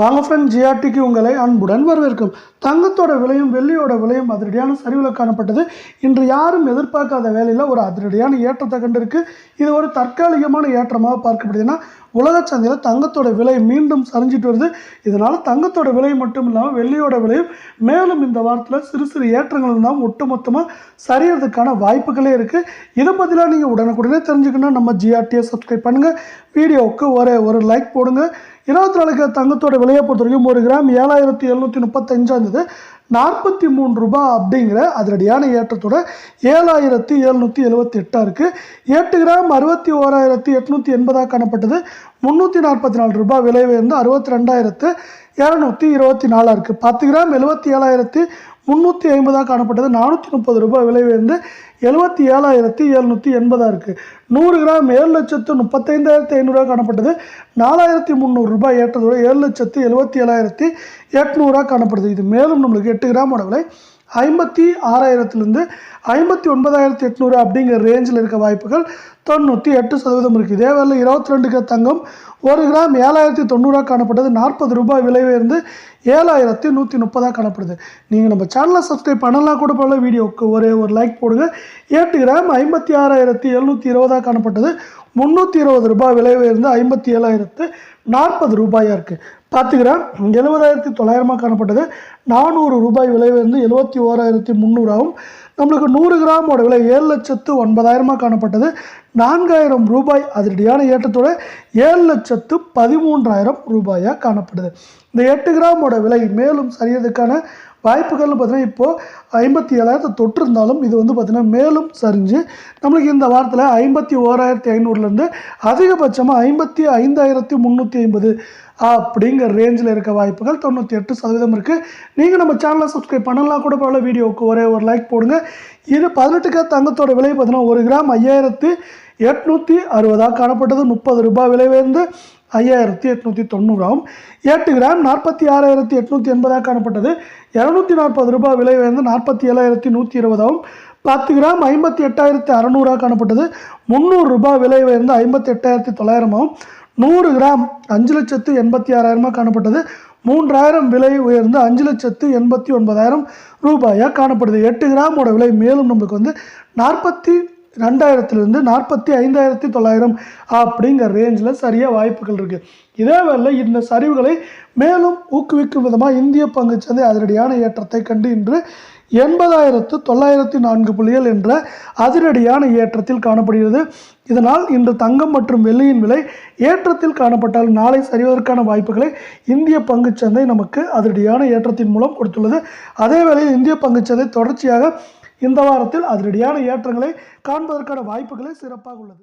வாங்க ஃப்ரெண்ட் ஜிஆர்டிக்கு உங்களை அன்புடன் வரவேற்கும். தங்கத்தோட விலையும் வெள்ளியோட விலையும் அதிரடியான சரிவில் காணப்பட்டது. இன்று யாரும் எதிர்பார்க்காத வேலையில் ஒரு அதிரடியான ஏற்றத்தை கண்டிருக்கு. இது ஒரு தற்காலிகமான ஏற்றமாக பார்க்கப்படுதுன்னா உலக சந்தையில் தங்கத்தோட விலை மீண்டும் சரிஞ்சிட்டு வருது. இதனால் தங்கத்தோட விலை மட்டும் இல்லாமல் வெள்ளியோட விலையும் மேலும் இந்த வாரத்தில் சிறு சிறு ஏற்றங்கள் தான் ஒட்டுமொத்தமாக சரியறதுக்கான வாய்ப்புகளே இருக்குது இதை பற்றிலாம் நீங்கள் உடனுக்குடனே தெரிஞ்சுக்கணும். நம்ம ஜிஆர்டியை சப்ஸ்கிரைப் பண்ணுங்கள் வீடியோவுக்கு ஒரே ஒரு லைக் போடுங்க. இருபத்தி நாலு கிராம் தங்கத்தோட விலையை பொறுத்த வரைக்கும் ஒரு கிராம் ஏழாயிரத்தி எழுநூற்றி முப்பத்தஞ்சாந்தது நாற்பத்தி மூணு ரூபாய் அப்படிங்கிற அதிரடியான ஏற்றத்தோட ஏழாயிரத்தி எழுநூற்றி எழுபத்தி எட்டாக இருக்குது எட்டு கிராம் அறுபத்தி ஓராயிரத்தி எட்நூற்றி எண்பதாக காணப்பட்டது. முந்நூற்றி நாற்பத்தி நாலு ரூபாய் விலை உயர்ந்து அறுபத்தி ரெண்டாயிரத்து இரநூத்தி இருபத்தி நாலாக இருக்குது பத்து கிராம் எழுபத்தி ஏழாயிரத்தி முந்நூற்றி ஐம்பதாக காணப்பட்டது. நானூற்றி முப்பது ரூபாய் விலை உயர்ந்து எழுபத்தி ஏழாயிரத்தி எழுநூற்றி எண்பதாக இருக்குது நூறு கிராம் ஏழு லட்சத்து முப்பத்தைந்தாயிரத்தி ஐநூறுரூவா காணப்பட்டது. நாலாயிரத்தி முந்நூறு ரூபாய் ஏற்றதோடு ஏழு லட்சத்து எழுபத்தி ஏழாயிரத்தி எட்நூறுரூவா காணப்படுது. இது மேலும் நம்மளுக்கு எட்டு கிராமோட விலை. ஐம்பத்தி ஆறாயிரத்துலேருந்து ஐம்பத்தி ஒன்பதாயிரத்தி எட்நூறு அப்படிங்கிற ரேஞ்சில் இருக்க வாய்ப்புகள் தொண்ணூற்றி எட்டு சதவீதம் இருக்குது இதே வேலை இருபத்தி ரெண்டுக்கு தங்கம் ஒரு கிராம் ஏழாயிரத்தி தொண்ணூறாக காணப்பட்டது நாற்பது ரூபாய் விலை உயர்ந்து ஏழாயிரத்தி நூற்றி முப்பதாக காணப்படுது. நீங்கள் நம்ம சேனலை சப்ஸ்கிரைப் பண்ணலாம் கூட போல வீடியோவுக்கு ஒரே ஒரு லைக் போடுங்க. எட்டு கிராம் ஐம்பத்தி ஆறாயிரத்தி எழுநூற்றி இருபதாக காணப்பட்டது. முந்நூற்றி இருபது ரூபாய் விலை உயர்ந்து ஐம்பத்தி ஏழாயிரத்து நாற்பது ரூபாயாக இருக்குது பார்த்துக்கிறேன். எழுபதாயிரத்தி தொள்ளாயிரமாக காணப்பட்டது. நானூறு ரூபாய் விலை உயர்ந்து எழுபத்தி ஓராயிரத்தி முந்நூறாகவும் நம்மளுக்கு நூறு கிராமோட விலை ஏழு லட்சத்து ஒன்பதாயிரமாக காணப்பட்டது. நான்காயிரம் ரூபாய் அதிரடியான ஏற்றத்தோட ஏழு லட்சத்து பதிமூன்றாயிரம் ரூபாயாக காணப்படுது. இந்த எட்டு கிராமோட விலை மேலும் சரியதுக்கான வாய்ப்புகள்னு பார்த்தீங்கன்னா இப்போது ஐம்பத்தி ஏழாயிரத்தை தொற்று இருந்தாலும் இது வந்து பார்த்திங்கன்னா மேலும் சரிஞ்சு நம்மளுக்கு இந்த வாரத்தில் ஐம்பத்தி ஓராயிரத்தி ஐநூறுலேருந்து அதிகபட்சமாக ஐம்பத்தி ஐந்தாயிரத்தி முந்நூற்றி ஐம்பது அப்படிங்கிற ரேஞ்சில் இருக்க வாய்ப்புகள் தொண்ணூற்றி எட்டு சதவீதம் இருக்குது நீங்கள் நம்ம சேனலை சப்ஸ்கிரைப் பண்ணலாம். கூட பரவாயில்ல வீடியோவுக்கு ஒரே ஒரு லைக் போடுங்க. இது பதினெட்டுக்கு தங்கத்தோட விலை பார்த்தீங்கன்னா ஒரு கிராம் ஐயாயிரத்து எட்நூற்றி அறுபதாக காணப்பட்டது. முப்பது ரூபாய் விலை உயர்ந்து ஐயாயிரத்தி எட்நூற்றி தொண்ணூறாகும் எட்டு கிராம் நாற்பத்தி ஆறாயிரத்தி எட்நூற்றி எண்பதாக காணப்பட்டது. இரநூத்தி நாற்பது ரூபாய் விலை உயர்ந்து நாற்பத்தி ஏழாயிரத்தி நூற்றி இருபதாகவும் பத்து கிராம் ஐம்பத்தி எட்டாயிரத்தி அறநூறாக காணப்பட்டது. முந்நூறு ரூபாய் விலை உயர்ந்து ஐம்பத்தி எட்டாயிரத்தி தொள்ளாயிரமாகவும் நூறு கிராம் அஞ்சு லட்சத்து எண்பத்தி ஆறாயிரமாக காணப்பட்டது. மூன்றாயிரம் விலை உயர்ந்து அஞ்சு லட்சத்து எண்பத்தி ஒன்பதாயிரம் ரூபாயாக காணப்படுது. எட்டு கிராமோட விலை மேலும் நம்மளுக்கு வந்து நாற்பத்தி ரெண்டாயிரத்துலேருந்து நாற்பத்தி ஐந்தாயிரத்தி தொள்ளாயிரம் அப்படிங்கிற ரேஞ்சில் சரியாக வாய்ப்புகள் இருக்குது இதே வேளை இந்த சரிவுகளை மேலும் ஊக்குவிக்கும் விதமாக இந்திய பங்குச்சந்தை அதிரடியான ஏற்றத்தை கண்டு இன்று எண்பதாயிரத்து தொள்ளாயிரத்தி நான்கு புள்ளிகள் என்ற அதிரடியான ஏற்றத்தில் காணப்படுகிறது. இதனால் இன்று தங்கம் மற்றும் வெள்ளியின் விலை ஏற்றத்தில் காணப்பட்டால் நாளை சரிவதற்கான வாய்ப்புகளை இந்திய பங்குச்சந்தை நமக்கு அதிரடியான ஏற்றத்தின் மூலம் கொடுத்துள்ளது. அதே வேளையில் இந்திய பங்குச்சந்தை தொடர்ச்சியாக இந்த வாரத்தில் அதிரடியான ஏற்றங்களை காண்பதற்கான வாய்ப்புகளை சிறப்பாக உள்ளது.